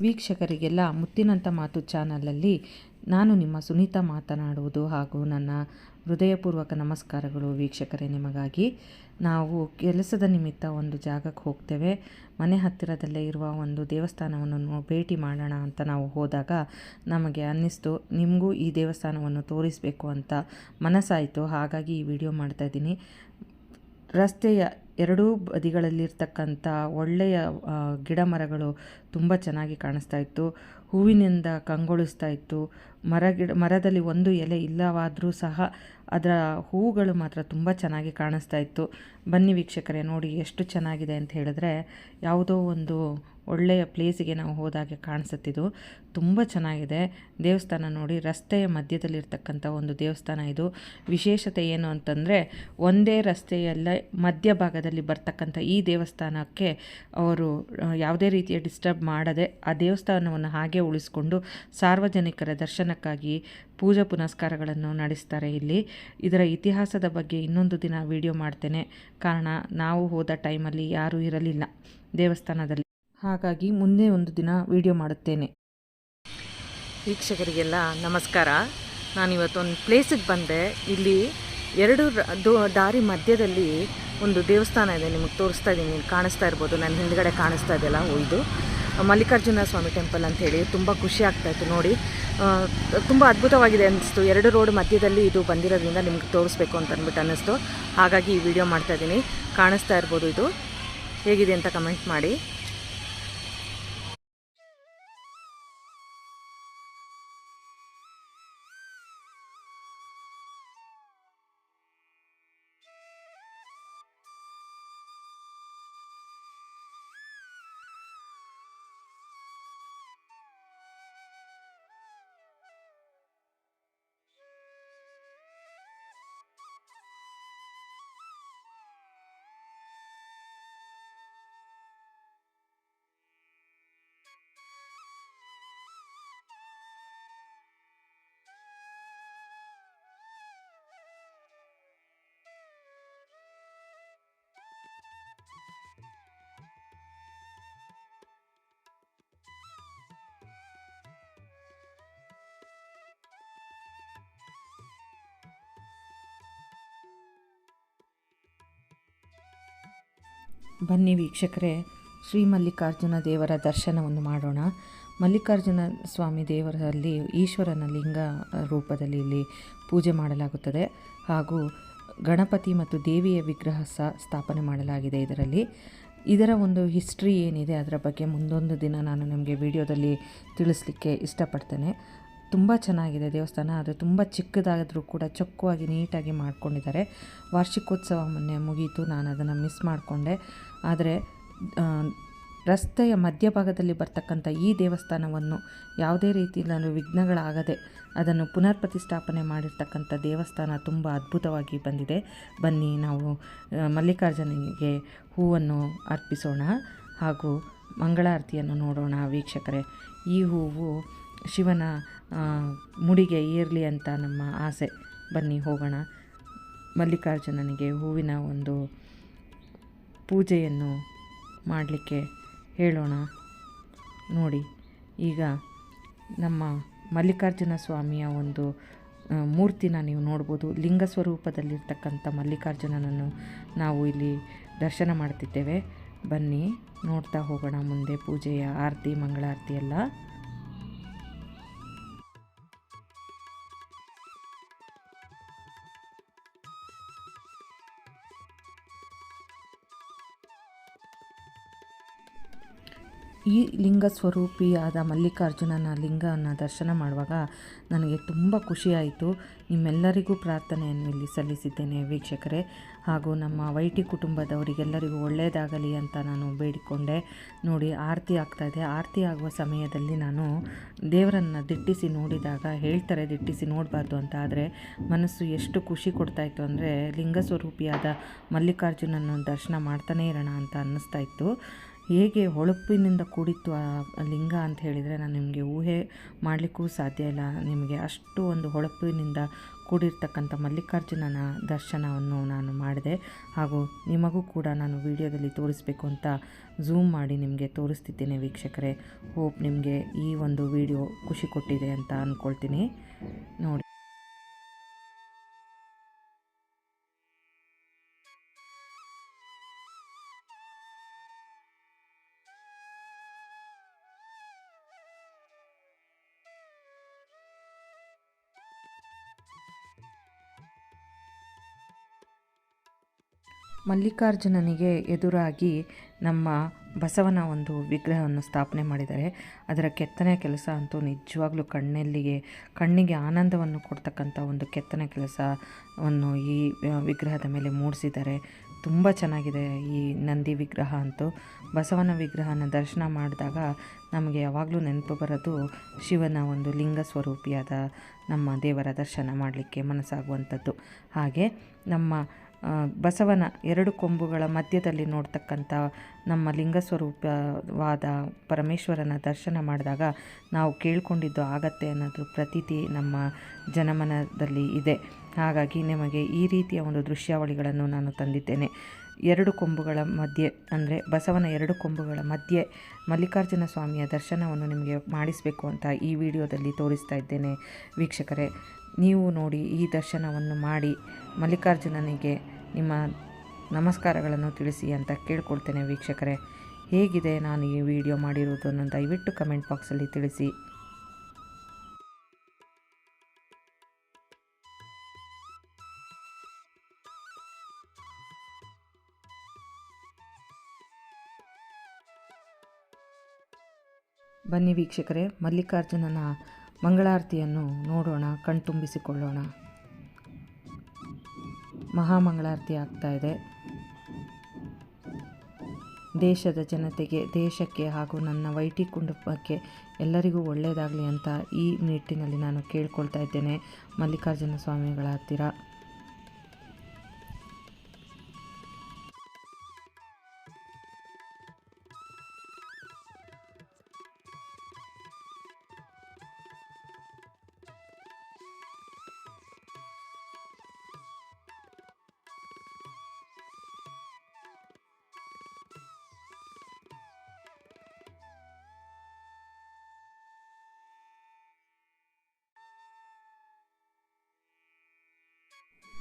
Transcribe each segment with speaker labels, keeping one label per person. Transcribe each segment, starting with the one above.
Speaker 1: ವೀಕ್ಷಕರಿಗೆಲ್ಲ ಮುತ್ತಿನಂಥ ಮಾತು ಚಾನಲಲ್ಲಿ ನಾನು ನಿಮ್ಮ ಸುನೀತಾ ಮಾತನಾಡುವುದು ಹಾಗೂ ನನ್ನ ಹೃದಯಪೂರ್ವಕ ನಮಸ್ಕಾರಗಳು ವೀಕ್ಷಕರೇ ನಿಮಗಾಗಿ. ನಾವು ಕೆಲಸದ ನಿಮಿತ್ತ ಒಂದು ಜಾಗಕ್ಕೆ ಹೋಗ್ತೇವೆ. ಮನೆ ಹತ್ತಿರದಲ್ಲೇ ಇರುವ ಒಂದು ದೇವಸ್ಥಾನವನ್ನು ಭೇಟಿ ಮಾಡೋಣ ಅಂತ ನಾವು ಹೋದಾಗ ನಮಗೆ ಅನ್ನಿಸ್ತು, ನಿಮಗೂ ಈ ದೇವಸ್ಥಾನವನ್ನು ತೋರಿಸಬೇಕು ಅಂತ ಮನಸ್ಸಾಯಿತು. ಹಾಗಾಗಿ ಈ ವಿಡಿಯೋ ಮಾಡ್ತಾಯಿದ್ದೀನಿ ರಸ್ತೆಯ ಎರಡೂ ಬದಿಗಳಲ್ಲಿರ್ತಕ್ಕಂಥ ಒಳ್ಳೆಯ ಗಿಡ ಮರಗಳು ತುಂಬ ಚೆನ್ನಾಗಿ ಕಾಣಿಸ್ತಾ ಇತ್ತು. ಹೂವಿನಿಂದ ಕಂಗೊಳಿಸ್ತಾ ಇತ್ತು. ಮರ ಗಿಡ ಮರದಲ್ಲಿ ಒಂದು ಎಲೆ ಇಲ್ಲವಾದರೂ ಸಹ ಅದರ ಹೂಗಳು ಮಾತ್ರ ತುಂಬ ಚೆನ್ನಾಗಿ ಕಾಣಿಸ್ತಾ ಇತ್ತು. ಬನ್ನಿ ವೀಕ್ಷಕರೇ, ನೋಡಿ ಎಷ್ಟು ಚೆನ್ನಾಗಿದೆ ಅಂತ ಹೇಳಿದ್ರೆ, ಯಾವುದೋ ಒಂದು ಒಳ್ಳೆಯ ಪ್ಲೇಸಿಗೆ ನಾವು ಹೋದಾಗೆ ಕಾಣಿಸುತ್ತಿದ್ದು, ತುಂಬ ಚೆನ್ನಾಗಿದೆ. ದೇವಸ್ಥಾನ ನೋಡಿ, ರಸ್ತೆಯ ಮಧ್ಯದಲ್ಲಿರ್ತಕ್ಕಂಥ ಒಂದು ದೇವಸ್ಥಾನ ಇದು. ವಿಶೇಷತೆ ಏನು ಅಂತಂದರೆ, ಒಂದೇ ರಸ್ತೆಯಲ್ಲೇ ಮಧ್ಯ ಭಾಗದಲ್ಲಿ ಬರ್ತಕ್ಕಂಥ ಈ ದೇವಸ್ಥಾನಕ್ಕೆ ಅವರು ಯಾವುದೇ ರೀತಿಯ ಡಿಸ್ಟರ್ಬ್ ಮಾಡದೆ ಆ ದೇವಸ್ಥಾನವನ್ನು ಹಾಗೆ ಉಳಿಸ್ಕೊಂಡು ಸಾರ್ವಜನಿಕರ ದರ್ಶನಕ್ಕಾಗಿ ಪೂಜಾ ಪುನಸ್ಕಾರಗಳನ್ನು ನಡೆಸ್ತಾರೆ ಇಲ್ಲಿ. ಇದರ ಇತಿಹಾಸದ ಬಗ್ಗೆ ಇನ್ನೊಂದು ದಿನ ವಿಡಿಯೋ ಮಾಡ್ತೇನೆ. ಕಾರಣ, ನಾವು ಹೋದ ಟೈಮಲ್ಲಿ ಯಾರೂ ಇರಲಿಲ್ಲ ದೇವಸ್ಥಾನದಲ್ಲಿ. ಹಾಗಾಗಿ ಮುಂದೆ ಒಂದು ದಿನ ವಿಡಿಯೋ ಮಾಡುತ್ತೇನೆ. ವೀಕ್ಷಕರಿಗೆಲ್ಲ ನಮಸ್ಕಾರ. ನಾನು ಇವತ್ತೊಂದು ಪ್ಲೇಸಿಗೆ ಬಂದೆ. ಇಲ್ಲಿ ಎರಡು ದಾರಿ ಮಧ್ಯದಲ್ಲಿ ಒಂದು ದೇವಸ್ಥಾನ ಇದೆ ನಿಮಗೆ ತೋರಿಸ್ತಾ ಇದ್ದೀನಿ. ಕಾಣಿಸ್ತಾ ಇರ್ಬೋದು. ನನ್ನ ಹಿಂದ್ಗಡೆ ಕಾಣಿಸ್ತಾ ಇದೆಯಲ್ಲ ಇದು ಮಲ್ಲಿಕಾರ್ಜುನ ಸ್ವಾಮಿ ಟೆಂಪಲ್ ಅಂತ ಹೇಳಿ ತುಂಬ ಖುಷಿ ಆಗ್ತಾಯಿತ್ತು ನೋಡಿ. ತುಂಬ ಅದ್ಭುತವಾಗಿದೆ ಅನ್ನಿಸ್ತು ಎರಡು ರೋಡ್ ಮಧ್ಯದಲ್ಲಿ ಇದು ಬಂದಿರೋದ್ರಿಂದ ನಿಮ್ಗೆ ತೋರಿಸ್ಬೇಕು ಅಂತ ಅಂದ್ಬಿಟ್ಟು ಅನ್ನಿಸ್ತು ಹಾಗಾಗಿ ಈ ವಿಡಿಯೋ ಮಾಡ್ತಾ ಇದ್ದೀನಿ. ಕಾಣಿಸ್ತಾ ಇರ್ಬೋದು ಇದು. ಹೇಗಿದೆ ಅಂತ ಕಮೆಂಟ್ ಮಾಡಿ. ಬನ್ನಿ ವೀಕ್ಷಕರೇ, ಶ್ರೀ ಮಲ್ಲಿಕಾರ್ಜುನ ದೇವರ ದರ್ಶನವನ್ನು ಮಾಡೋಣ. ಮಲ್ಲಿಕಾರ್ಜುನ ಸ್ವಾಮಿ ದೇವರಲ್ಲಿ ಈಶ್ವರನ ಲಿಂಗ ರೂಪದಲ್ಲಿ ಇಲ್ಲಿ ಪೂಜೆ ಮಾಡಲಾಗುತ್ತದೆ ಹಾಗೂ ಗಣಪತಿ ಮತ್ತು ದೇವಿಯ ವಿಗ್ರಹ ಸಹ ಸ್ಥಾಪನೆ ಮಾಡಲಾಗಿದೆ ಇದರಲ್ಲಿ. ಇದರ ಒಂದು ಹಿಸ್ಟ್ರಿ ಏನಿದೆ ಅದರ ಬಗ್ಗೆ ಮುಂದೊಂದು ದಿನ ನಾನು ನಿಮಗೆ ವಿಡಿಯೋದಲ್ಲಿ ತಿಳಿಸ್ಲಿಕ್ಕೆ ಇಷ್ಟಪಡ್ತೇನೆ. ತುಂಬ ಚೆನ್ನಾಗಿದೆ ದೇವಸ್ಥಾನ, ಅದು ತುಂಬ ಚಿಕ್ಕದಾದರೂ ಕೂಡ ಚೊಕ್ಕವಾಗಿ ನೀಟಾಗಿ ಮಾಡ್ಕೊಂಡಿದ್ದಾರೆ. ವಾರ್ಷಿಕೋತ್ಸವ ಮೊನ್ನೆ ಮುಗೀತು ನಾನು ಅದನ್ನು ಮಿಸ್ ಮಾಡಿಕೊಂಡೆ. ಆದರೆ ರಸ್ತೆಯ ಮಧ್ಯಭಾಗದಲ್ಲಿ ಬರ್ತಕ್ಕಂಥ ಈ ದೇವಸ್ಥಾನವನ್ನು ಯಾವುದೇ ರೀತಿಯಲ್ಲೂ ವಿಘ್ನಗಳಾಗದೆ ಅದನ್ನು ಪುನರ್ ಪ್ರತಿಷ್ಠಾಪನೆ ಮಾಡಿರ್ತಕ್ಕಂಥ ದೇವಸ್ಥಾನ ತುಂಬ ಅದ್ಭುತವಾಗಿ ಬಂದಿದೆ. ಬನ್ನಿ ನಾವು ಮಲ್ಲಿಕಾರ್ಜುನಿಗೆ ಹೂವನ್ನು ಅರ್ಪಿಸೋಣ ಹಾಗೂ ಮಂಗಳಾರತಿಯನ್ನು ನೋಡೋಣ ವೀಕ್ಷಕರೇ. ಈ ಹೂವು ಶಿವನ ಮುಡಿಗೆ ಏರಲಿ ಅಂತ ನಮ್ಮ ಆಸೆ. ಬನ್ನಿ ಹೋಗೋಣ. ಮಲ್ಲಿಕಾರ್ಜುನನಿಗೆ ಹೂವಿನ ಒಂದು ಪೂಜೆಯನ್ನು ಮಾಡಲಿಕ್ಕೆ ಹೇಳೋಣ. ನೋಡಿ, ಈಗ ನಮ್ಮ ಮಲ್ಲಿಕಾರ್ಜುನ ಸ್ವಾಮಿಯ ಒಂದು ಮೂರ್ತಿನ ನೀವು ನೋಡ್ಬೋದು. ಲಿಂಗ ಸ್ವರೂಪದಲ್ಲಿರ್ತಕ್ಕಂಥ ಮಲ್ಲಿಕಾರ್ಜುನನನ್ನು ನಾವು ಇಲ್ಲಿ ದರ್ಶನ ಮಾಡ್ತಿದ್ದೇವೆ. ಬನ್ನಿ, ನೋಡ್ತಾ ಹೋಗೋಣ ಮುಂದೆ ಪೂಜೆಯ ಆರತಿ, ಮಂಗಳಾರತಿ ಎಲ್ಲ. ಈ ಲಿಂಗ ಸ್ವರೂಪಿಯಾದ ಮಲ್ಲಿಕಾರ್ಜುನನ ಲಿಂಗವನ್ನು ದರ್ಶನ ಮಾಡುವಾಗ ನನಗೆ ತುಂಬ ಖುಷಿಯಾಯಿತು. ನಿಮ್ಮೆಲ್ಲರಿಗೂ ಪ್ರಾರ್ಥನೆಯನ್ನು ಇಲ್ಲಿ ಸಲ್ಲಿಸಿದ್ದೇನೆ ವೀಕ್ಷಕರೇ. ಹಾಗೂ ನಮ್ಮ ವೈಟಿ ಕುಟುಂಬದವರಿಗೆಲ್ಲರಿಗೂ ಒಳ್ಳೆಯದಾಗಲಿ ಅಂತ ನಾನು ಬೇಡಿಕೊಂಡೆ. ನೋಡಿ, ಆರತಿ ಆಗ್ತಾಯಿದೆ ಆರತಿ ಆಗುವ ಸಮಯದಲ್ಲಿ ನಾನು ದೇವರನ್ನು ದಿಟ್ಟಿಸಿ ನೋಡಿದಾಗ, ಹೇಳ್ತಾರೆ ದಿಟ್ಟಿಸಿ ನೋಡಬಾರ್ದು ಅಂತ. ಆದರೆ ಮನಸ್ಸು ಎಷ್ಟು ಖುಷಿ ಕೊಡ್ತಾಯಿತ್ತು ಅಂದರೆ, ಲಿಂಗ ಸ್ವರೂಪಿಯಾದ ಮಲ್ಲಿಕಾರ್ಜುನನ ದರ್ಶನ ಮಾಡ್ತಾನೇ ಇರೋಣ ಅಂತ ಅನ್ನಿಸ್ತಾ ಇತ್ತು. ಹೇಗೆ ಹೊಳಪಿನಿಂದ ಕೂಡಿತ್ತು ಆ ಲಿಂಗ ಅಂತ ಹೇಳಿದರೆ ನಾನು ನಿಮಗೆ ಊಹೆ ಮಾಡಲಿಕ್ಕೂ ಸಾಧ್ಯ ಇಲ್ಲ. ನಿಮಗೆ ಅಷ್ಟು ಒಂದು ಹೊಳಪಿನಿಂದ ಕೂಡಿರ್ತಕ್ಕಂಥ ಮಲ್ಲಿಕಾರ್ಜುನನ ದರ್ಶನವನ್ನು ನಾನು ಮಾಡಿದೆ. ಹಾಗೂ ನಿಮಗೂ ಕೂಡ ನಾನು ವಿಡಿಯೋದಲ್ಲಿ ತೋರಿಸಬೇಕು ಅಂತ ಝೂಮ್ ಮಾಡಿ ನಿಮಗೆ ತೋರಿಸ್ತಿದ್ದೇನೆ ವೀಕ್ಷಕರೇ. ಹೋಪ್ ನಿಮಗೆ ಈ ಒಂದು ವಿಡಿಯೋ ಖುಷಿ ಕೊಟ್ಟಿದೆ ಅಂತ ಅಂದ್ಕೊಳ್ತೀನಿ ನೋಡಿ. ಮಲ್ಲಿಕಾರ್ಜುನನಿಗೆ ಎದುರಾಗಿ ನಮ್ಮ ಬಸವನ ಒಂದು ವಿಗ್ರಹವನ್ನು ಸ್ಥಾಪನೆ ಮಾಡಿದ್ದಾರೆ. ಅದರ ಕೆತ್ತನೆ ಕೆಲಸ ಅಂತೂ ನಿಜವಾಗ್ಲೂ ಕಣ್ಣಲ್ಲಿಗೆ, ಕಣ್ಣಿಗೆ ಆನಂದವನ್ನು ಕೊಡ್ತಕ್ಕಂಥ ಒಂದು ಕೆತ್ತನೆ ಕೆಲಸವನ್ನು ಈ ವಿಗ್ರಹದ ಮೇಲೆ ಮೂಡಿಸಿದ್ದಾರೆ. ತುಂಬ ಚೆನ್ನಾಗಿದೆ ಈ ನಂದಿ ವಿಗ್ರಹ ಅಂತೂ. ಬಸವನ ವಿಗ್ರಹನ ದರ್ಶನ ಮಾಡಿದಾಗ ನಮಗೆ ಯಾವಾಗಲೂ ನೆನಪು ಬರೋದು ಶಿವನ ಒಂದು ಲಿಂಗ ಸ್ವರೂಪಿಯಾದ ನಮ್ಮ ದೇವರ ದರ್ಶನ ಮಾಡಲಿಕ್ಕೆ ಮನಸ್ಸಾಗುವಂಥದ್ದು. ಹಾಗೆ ನಮ್ಮ ಬಸವನ ಎರಡು ಕೊಂಬುಗಳ ಮಧ್ಯದಲ್ಲಿ ನೋಡ್ತಕ್ಕಂಥ ನಮ್ಮ ಲಿಂಗ ಸ್ವರೂಪವಾದ ಪರಮೇಶ್ವರನ ದರ್ಶನ ಮಾಡಿದಾಗ ನಾವು ಕೇಳಿಕೊಂಡಿದ್ದು ಆಗತ್ತೆ ಅನ್ನೋದು ಪ್ರತೀತಿ ನಮ್ಮ ಜನಮನದಲ್ಲಿ ಇದೆ. ಹಾಗಾಗಿ ನಿಮಗೆ ಈ ರೀತಿಯ ಒಂದು ದೃಶ್ಯಾವಳಿಗಳನ್ನು ನಾನು ತಂದಿದ್ದೇನೆ. ಎರಡು ಕೊಂಬುಗಳ ಮಧ್ಯೆ, ಅಂದರೆ ಬಸವನ ಎರಡು ಕೊಂಬುಗಳ ಮಧ್ಯೆ ಮಲ್ಲಿಕಾರ್ಜುನ ಸ್ವಾಮಿಯ ದರ್ಶನವನ್ನು ನಿಮಗೆ ಮಾಡಿಸಬೇಕು ಅಂತ ಈ ವಿಡಿಯೋದಲ್ಲಿ ತೋರಿಸ್ತಾ ಇದ್ದೇನೆ. ವೀಕ್ಷಕರೇ ನೀವು ನೋಡಿ ಈ ದರ್ಶನವನ್ನು ಮಾಡಿ ಮಲ್ಲಿಕಾರ್ಜುನನಿಗೆ ನಿಮ್ಮ ನಮಸ್ಕಾರಗಳನ್ನು ತಿಳಿಸಿ ಅಂತ ಕೇಳ್ಕೊಳ್ತೇನೆ ವೀಕ್ಷಕರೇ. ಹೇಗಿದೆ ನಾನು ಈ ವಿಡಿಯೋ ಮಾಡಿರುವುದನ್ನು ದಯವಿಟ್ಟು ಕಮೆಂಟ್ ಬಾಕ್ಸಲ್ಲಿ ತಿಳಿಸಿ. ಬನ್ನಿ ವೀಕ್ಷಕರೇ, ಮಲ್ಲಿಕಾರ್ಜುನನ ಮಂಗಳಾರತಿಯನ್ನು ನೋಡೋಣ, ಕಣ್ತುಂಬಿಸಿಕೊಳ್ಳೋಣ. ಮಹಾಮಂಗಳಾರತಿ ಆಗ್ತಾ ಇದೆ. ದೇಶದ ಜನತೆಗೆ, ದೇಶಕ್ಕೆ ಹಾಗೂ ನನ್ನ ವೈಟಿ ಕುಟುಂಬಕ್ಕೆ ಎಲ್ಲರಿಗೂ ಒಳ್ಳೆಯದಾಗಲಿ ಅಂತ ಈ ನಿಟ್ಟಿನಲ್ಲಿ ನಾನು ಕೇಳ್ಕೊಳ್ತಾ ಇದ್ದೇನೆ. ಮಲ್ಲಿಕಾರ್ಜುನ ಸ್ವಾಮಿಗಳ ಹತ್ತಿರ.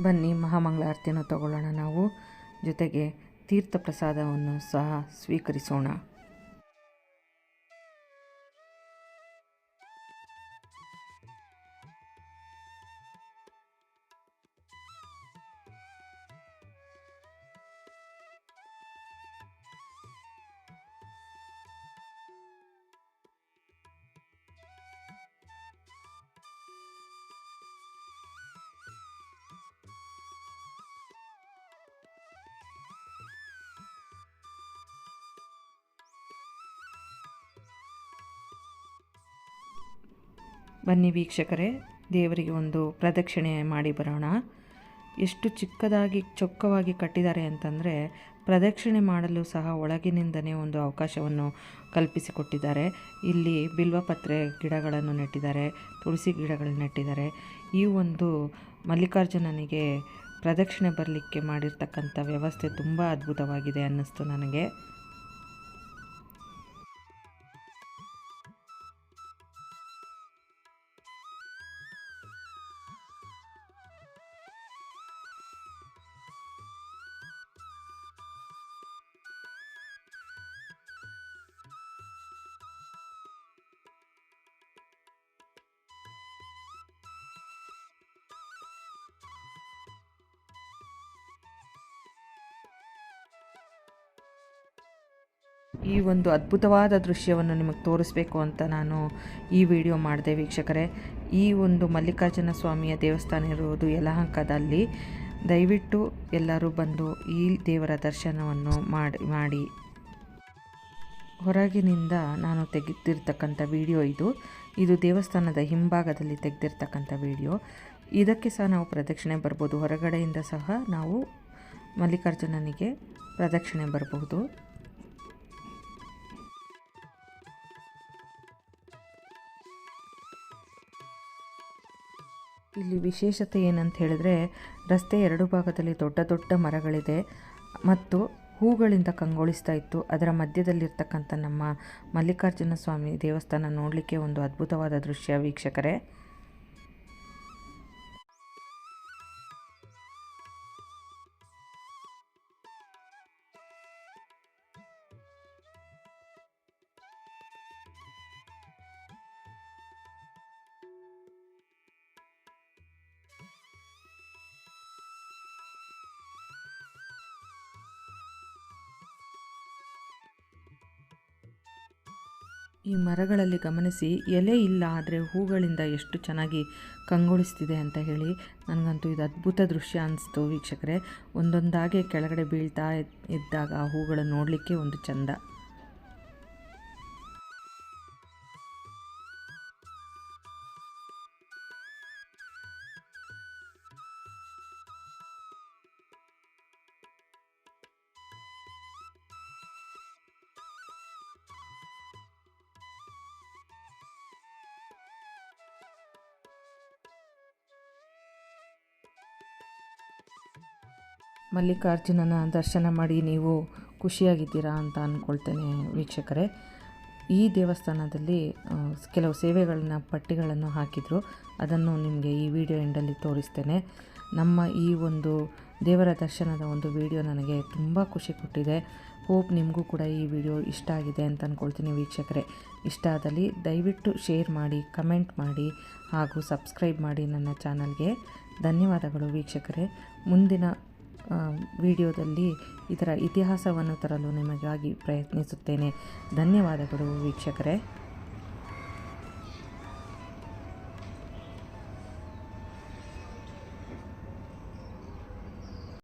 Speaker 1: ಬನ್ನಿ ಮಹಾಮಂಗಳಾರತಿಯನ್ನು ತಗೊಳ್ಳೋಣ ನಾವು. ಜೊತೆಗೆ ತೀರ್ಥ ಪ್ರಸಾದವನ್ನು ಸಹ ಸ್ವೀಕರಿಸೋಣ. ಬನ್ನಿ ವೀಕ್ಷಕರೇ, ದೇವರಿಗೆ ಒಂದು ಪ್ರದಕ್ಷಿಣೆ ಮಾಡಿ ಬರೋಣ. ಎಷ್ಟು ಚಿಕ್ಕದಾಗಿ, ಚೊಕ್ಕವಾಗಿ ಕಟ್ಟಿದ್ದಾರೆ ಅಂತಂದರೆ, ಪ್ರದಕ್ಷಿಣೆ ಮಾಡಲು ಸಹ ಒಳಗಿನಿಂದನೇ ಒಂದು ಅವಕಾಶವನ್ನು ಕಲ್ಪಿಸಿಕೊಟ್ಟಿದ್ದಾರೆ. ಇಲ್ಲಿ ಬಿಲ್ವಪತ್ರೆ ಗಿಡಗಳನ್ನು ನೆಟ್ಟಿದ್ದಾರೆ, ತುಳಸಿ ಗಿಡಗಳನ್ನು ನೆಟ್ಟಿದ್ದಾರೆ. ಈ ಒಂದು ಮಲ್ಲಿಕಾರ್ಜುನನಿಗೆ ಪ್ರದಕ್ಷಿಣೆ ಬರಲಿಕ್ಕೆ ಮಾಡಿರ್ತಕ್ಕಂಥ ವ್ಯವಸ್ಥೆ ತುಂಬ ಅದ್ಭುತವಾಗಿದೆ ಅನ್ನಿಸ್ತು ನನಗೆ. ಈ ಒಂದು ಅದ್ಭುತವಾದ ದೃಶ್ಯವನ್ನು ನಿಮಗೆ ತೋರಿಸ್ಬೇಕು ಅಂತ ನಾನು ಈ ವಿಡಿಯೋ ಮಾಡಿದೆ ವೀಕ್ಷಕರೇ. ಈ ಒಂದು ಮಲ್ಲಿಕಾರ್ಜುನ ಸ್ವಾಮಿಯ ದೇವಸ್ಥಾನ ಇರುವುದು ಯಲಹಂಕದಲ್ಲಿ. ದಯವಿಟ್ಟು ಎಲ್ಲರೂ ಬಂದು ಈ ದೇವರ ದರ್ಶನವನ್ನು ಮಾಡಿ ಮಾಡಿ. ಹೊರಗಿನಿಂದ ನಾನು ತೆಗೆದಿರ್ತಕ್ಕಂಥ ವಿಡಿಯೋ ಇದು. ಇದು ದೇವಸ್ಥಾನದ ಹಿಂಭಾಗದಲ್ಲಿ ತೆಗೆದಿರ್ತಕ್ಕಂಥ ವಿಡಿಯೋ. ಇದಕ್ಕೆ ಸಹ ನಾವು ಪ್ರದಕ್ಷಿಣೆ ಬರ್ಬೋದು. ಹೊರಗಡೆಯಿಂದ ಸಹ ನಾವು ಮಲ್ಲಿಕಾರ್ಜುನನಿಗೆ ಪ್ರದಕ್ಷಿಣೆ ಬರಬಹುದು ಇಲ್ಲಿ ವಿಶೇಷತೆ ಏನಂತ ಹೇಳಿದ್ರೆ, ರಸ್ತೆ ಎರಡು ಭಾಗದಲ್ಲಿ ದೊಡ್ಡ ದೊಡ್ಡ ಮರಗಳಿದೆ ಮತ್ತು ಹೂಗಳಿಂದ ಕಂಗೊಳಿಸ್ತಾ ಇತ್ತು. ಅದರ ಮಧ್ಯದಲ್ಲಿರ್ತಕ್ಕಂಥ ನಮ್ಮ ಮಲ್ಲಿಕಾರ್ಜುನ ಸ್ವಾಮಿ ದೇವಸ್ಥಾನ ನೋಡಲಿಕ್ಕೆ ಒಂದು ಅದ್ಭುತವಾದ ದೃಶ್ಯ ವೀಕ್ಷಕರೇ. ಈ ಮರಗಳಲ್ಲಿ ಗಮನಿಸಿ, ಎಲೆ ಇಲ್ಲ ಆದರೆ ಹೂಗಳಿಂದ ಎಷ್ಟು ಚೆನ್ನಾಗಿ ಕಂಗೊಳಿಸ್ತಿದೆ ಅಂತ ಹೇಳಿ ನನಗಂತೂ ಇದು ಅದ್ಭುತ ದೃಶ್ಯ ಅನಿಸ್ತು ವೀಕ್ಷಕರೇ. ಒಂದೊಂದಾಗೆ ಕೆಳಗಡೆ ಬೀಳ್ತಾ ಇದ್- ಇದ್ದಾಗ ಆ ಹೂಗಳನ್ನು ನೋಡಲಿಕ್ಕೆ ಒಂದು ಚಂದ. ಮಲ್ಲಿಕಾರ್ಜುನನ ದರ್ಶನ ಮಾಡಿ ನೀವು ಖುಷಿಯಾಗಿದ್ದೀರಾ ಅಂತ ಅಂದ್ಕೊಳ್ತೇನೆ ವೀಕ್ಷಕರೇ. ಈ ದೇವಸ್ಥಾನದಲ್ಲಿ ಕೆಲವು ಸೇವೆಗಳನ್ನ, ಪಟ್ಟಿಗಳನ್ನು ಹಾಕಿದರು. ಅದನ್ನು ನಿಮಗೆ ಈ ವಿಡಿಯೋ ಎಂಡಲ್ಲಿ ತೋರಿಸ್ತೇನೆ. ನಮ್ಮ ಈ ಒಂದು ದೇವರ ದರ್ಶನದ ಒಂದು ವಿಡಿಯೋ ನನಗೆ ತುಂಬ ಖುಷಿ ಕೊಟ್ಟಿದೆ. ಹೋಪ್ ನಿಮಗೂ ಕೂಡ ಈ ವಿಡಿಯೋ ಇಷ್ಟ ಆಗಿದೆ ಅಂತ ಅಂದ್ಕೊಳ್ತೀನಿ ವೀಕ್ಷಕರೇ. ಇಷ್ಟ ಆದಲ್ಲಿ ದಯವಿಟ್ಟು ಶೇರ್ ಮಾಡಿ, ಕಮೆಂಟ್ ಮಾಡಿ, ಹಾಗೂ ಸಬ್ಸ್ಕ್ರೈಬ್ ಮಾಡಿ ನನ್ನ ಚಾನಲ್ಗೆ. ಧನ್ಯವಾದಗಳು ವೀಕ್ಷಕರೇ. ಮುಂದಿನ ವಿಡಿಯೋದಲ್ಲಿ ಇದರ ಇತಿಹಾಸವನ್ನು ತರಲು ನಿಮಗಾಗಿ ಪ್ರಯತ್ನಿಸುತ್ತೇನೆ. ಧನ್ಯವಾದಗಳು ವೀಕ್ಷಕರೇ.